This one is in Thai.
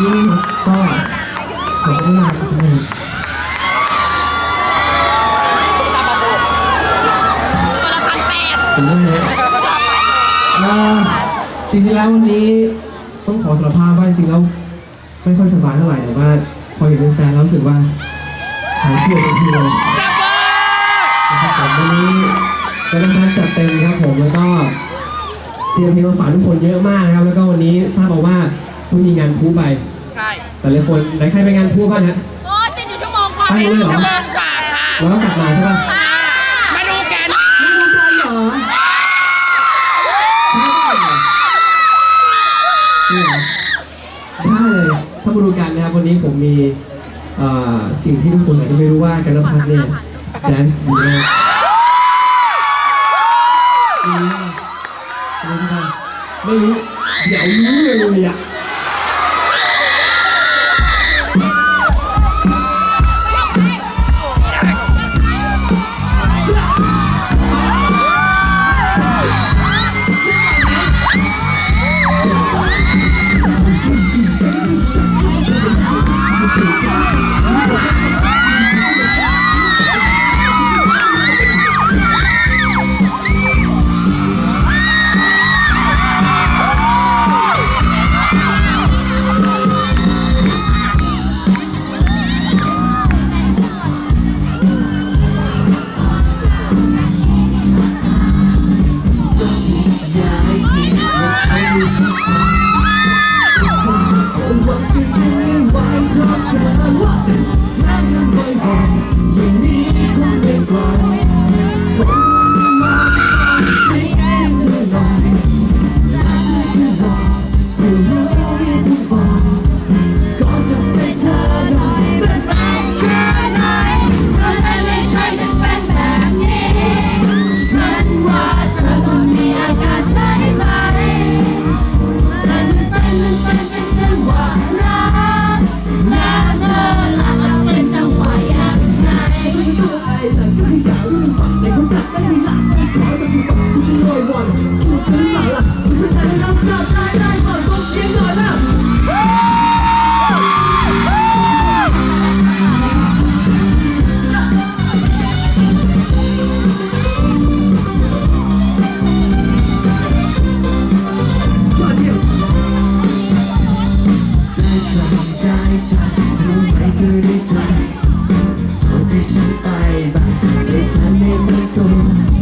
นี้ก็ขอบคุณมากครับคุณแม่ตาบาโบตัวละพันแปดผมด้วยนะจริงๆแล้ววันนี้ต้องขอสารภาพว่าจริงๆแล้วไม่ค่อยสบายเท่าไหร่แต่ว่าพอเห็นเป็นแฟนแล้วรู้สึกว่าหายป่วยทันทีเลยนะครับผมวันนี้เป็นการจัดเต็มครับผมแล้วก็เตรียมเพลงมาฝากทุกคนเยอะมากนะครับ แล้วก็วันนี้ทราบมาว่า พิ่งมีงานพูไป ใช่แต่ละคนไหนใครไปงานพูบ้างฮะ โอ้ติดอยู่ชั่วโมงกว่าไปเลยเหรอ ชั่วโมงกว่าค่ะแล้วก็กลับมาใช่ป่ะมาดูกัน ไม่รู้กันเหรอใช่ป่ะจริงเหรอได้เลยถ้ามาดูกันนะครับวันนี้ผมมีเอ่อสิ่งที่ทุกคนอาจจะไม่รู้ว่ากันพัฒน์เนี่ยแดนซ์ดีมากดีมากรู้ใช่ป่ะไม่รู้เดี๋ยวรู้เลยอะ ฉั ที่ฉันไปบ้างให้ฉันได้ไม่ตัว